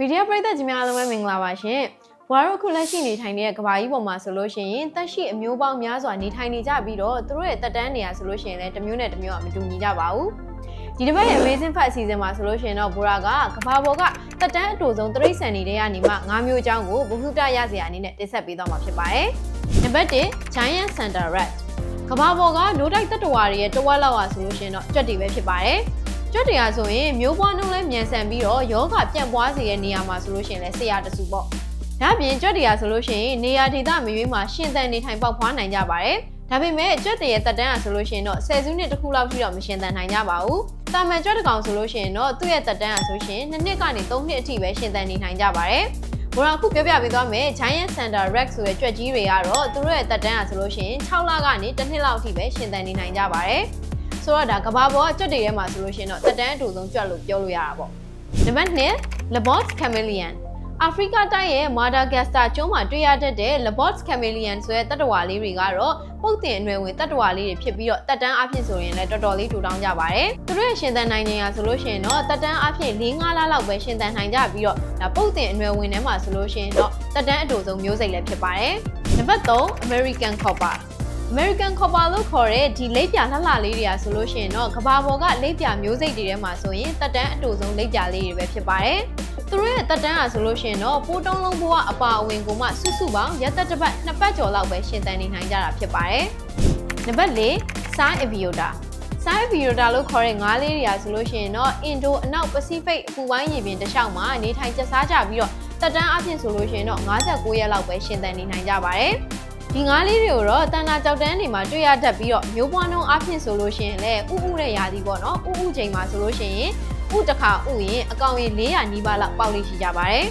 ဗီဒီယိုပရိသတ်ကြီးများအားလုံးပဲမင်္ဂလာပါရှင်။ဘွားတို့ခုလက်ရှိနေထိုင်နေတဲ့ကဘာကြီးပေါ်မှာဆိုလို့ရှိရင်တက်ရှိအမျိုးပေါင်းများစွာနေထိုင်နေကြပြီးတော့သူတို့ရဲ့တက်တန်းနေရာဆိုလို့ရှိရင်လည်းတစ်မျိုးနဲ့တစ်မျိုးကမတူညီကြပါဘူး။ဒီတစ်ပတ်ရဲ့ Amazing Fact အစီအစဉ်မှာဆိုလို့ရှိရင်တော့ဘူရာကကဘာပေါ်ကတက်တန်းအတူဆုံးတရိတ်ဆန်နေတဲ့ကနေမှ၅မျိုးအကြောင်းကိုဘုဟုတရစရာအနေနဲ့တင်ဆက်ပေးသွားမှာဖြစ်ပါတယ်။နံပါတ်1 Giant Center Rat ကဘာပေါ်ကနိုးတိုက်တက်တဝါတွေရဲ့တဝက်လောက်อ่ะဆိုလို့ရှိရင်တော့ကြွက်တွေပဲဖြစ်ပါတယ်။ ကျွတ်တရားဆိုရင်မျိုးပွားနှုံးလဲမြန်ဆန်ပြီးတော့ယောဂပြန့်ပွားစေတဲ့နေရာမှာဆိုလို့ရှိရင်လဲဆရာတစုပေါ့။ဒါ့အပြင်ကျွတ်တရားဆိုလို့ရှိရင်နေရာဒေသမရွေးမှာရှင်သန်နေထိုင်ပေါက်ဖွားနိုင်ကြပါတယ်။ဒါပေမဲ့ကျွတ်တရဲ့တက်တန်းอ่ะဆိုလို့ရှိရင်တော့ဆယ်စုနှစ်တစ်ခုလောက်ရှိတော့မရှင်သန်နိုင်ကြပါဘူး။တာမန်ကျွတ်တကောင်ဆိုလို့ရှိရင်တော့သူ့ရဲ့တက်တန်းอ่ะဆိုရှင်နှစ်နှစ်ကနေသုံးနှစ်အထိပဲရှင်သန်နေနိုင်ကြပါတယ်။ဘောရာခုပြောပြပေးသွားမယ် Giant Center Rex ဆိုတဲ့ကြွက်ကြီးတွေကတော့သူတို့ရဲ့တက်တန်းอ่ะဆိုလို့ရှိရင်6လကနေတစ်နှစ်လောက်အထိပဲရှင်သန်နေနိုင်ကြပါတယ်။ ဆိုတော့ဒါကဘာပေါ်ကကြွက်တွေထဲမှာဆိုလို့ရှိရင်တော့တက်တန်းအတူဆုံးကြွက်လို့ပြောလို့ရတာပေါ့နံပါတ်2 Labot Chameleon အာဖရိကတိုက်ရဲ့မာဒါဂတ်စတာကျွန်းမှာတွေ့ရတတ်တဲ့ Labot Chameleon ဆိုတဲ့တတ္တဝါလေးတွေကတော့ပုတ်တင်အနွယ်ဝင်တတ္တဝါလေးတွေဖြစ်ပြီးတော့တက်တန်းအဖြစ်ဆိုရင်လည်းတော်တော်လေးထူထောင်ကြပါတယ်။သူတို့ရဲ့ရှင်သန်နိုင်နေတာဆိုလို့ရှိရင်တော့တက်တန်းအဖြစ်၄-၅လလောက်ပဲရှင်သန်နိုင်ကြပြီးတော့ဒါပုတ်တင်အနွယ်ဝင်ထဲမှာဆိုလို့ရှိရင်တော့တက်တန်းအတူဆုံးမျိုးစိတ်လည်းဖြစ်ပါတယ်။နံပါတ်3 American Copper American Copper လို့ခေါ်တဲ့ဒီလိပ်ပြလှလှလေးတွေကဆိုလို့ရှိရင်တော့ကဘာပေါ်ကလိပ်ပြမျိုးစိတ်တွေထဲမှာဆိုရင်တက်တန်းအတူဆုံးလိပ်ပြလေးတွေပဲဖြစ်ပါတယ်။သူတို့ရဲ့တက်တန်းอ่ะဆိုလို့ရှိရင်တော့ပိုးတုံးလုံးဘဝအပါအဝင်ကိုမှစုစုပေါင်းရက်သက်တစ်ပတ်နှစ်ပတ်ကျော်လောက်ပဲရှင်သန်နေနိုင်ကြတာဖြစ်ပါတယ်။နံပါတ်၄ Sai Aviota Sai Aviota လို့ခေါ်တဲ့ငါးလေးတွေကဆိုလို့ရှိရင်တော့အင်ဒိုအနောက်ပစိဖိတ်အပူပိုင်းရေပြင်တစ်လျှောက်မှာနေထိုင်ကျစားကြပြီးတော့တက်တန်းအဖြစ်ဆိုလို့ရှိရင်တော့59ရက်လောက်ပဲရှင်သန်နေနိုင်ကြပါတယ်။ ဒီငါးလေးတွေကိုတော့တန်တာကြောက်တန်းတွေမှာတွေ့ရတတ်ပြီးတော့မျိုးပွားနှုံးအဖြစ်ဆိုလို့ရှိရင်လည်းဥဥတဲ့ယာဒီပေါ့နော်ဥဥချိန်မှာဆိုလို့ရှိရင်ဥတစ်ခါဥရင်အကောင်ရင်400နီးပါးလောက်ပေါက်လိရှိကြပါတယ်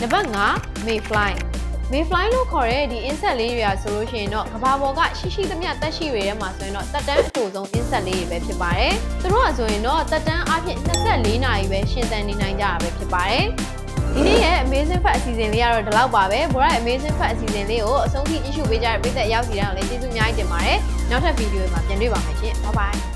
နံပါတ်5 Mayfly Mayfly လို့ခေါ်တဲ့ဒီ insect လေးတွေကဆိုလို့ရှိရင်တော့ကဘာပေါ်ကရှိရှိသမျှတက်ရှိတွေထဲမှာဆိုရင်တော့တက်တန်းအတူဆုံး insect လေးတွေပဲဖြစ်ပါတယ်သူတို့ကဆိုရင်တော့တက်တန်းအဖြစ်24နာရီပဲရှင်သန်နေနိုင်ကြတာပဲဖြစ်ပါတယ် ဒီနေ့ရဲ့ Amazing Fact အစီအစဉ်လေးကတော့ဒီလောက်ပါပဲဘောရ Amazing Fact အစီအစဉ်လေးကိုအဆုံးထိ issue ပေးကြတဲ့ပြည်သက်ရောက်စီတိုင်းကိုလည်းကျေးဇူးအများကြီးတင်ပါတယ်နောက်ထပ်ဗီဒီယိုမှာပြန်တွေ့ပါမယ်ရှင် bye bye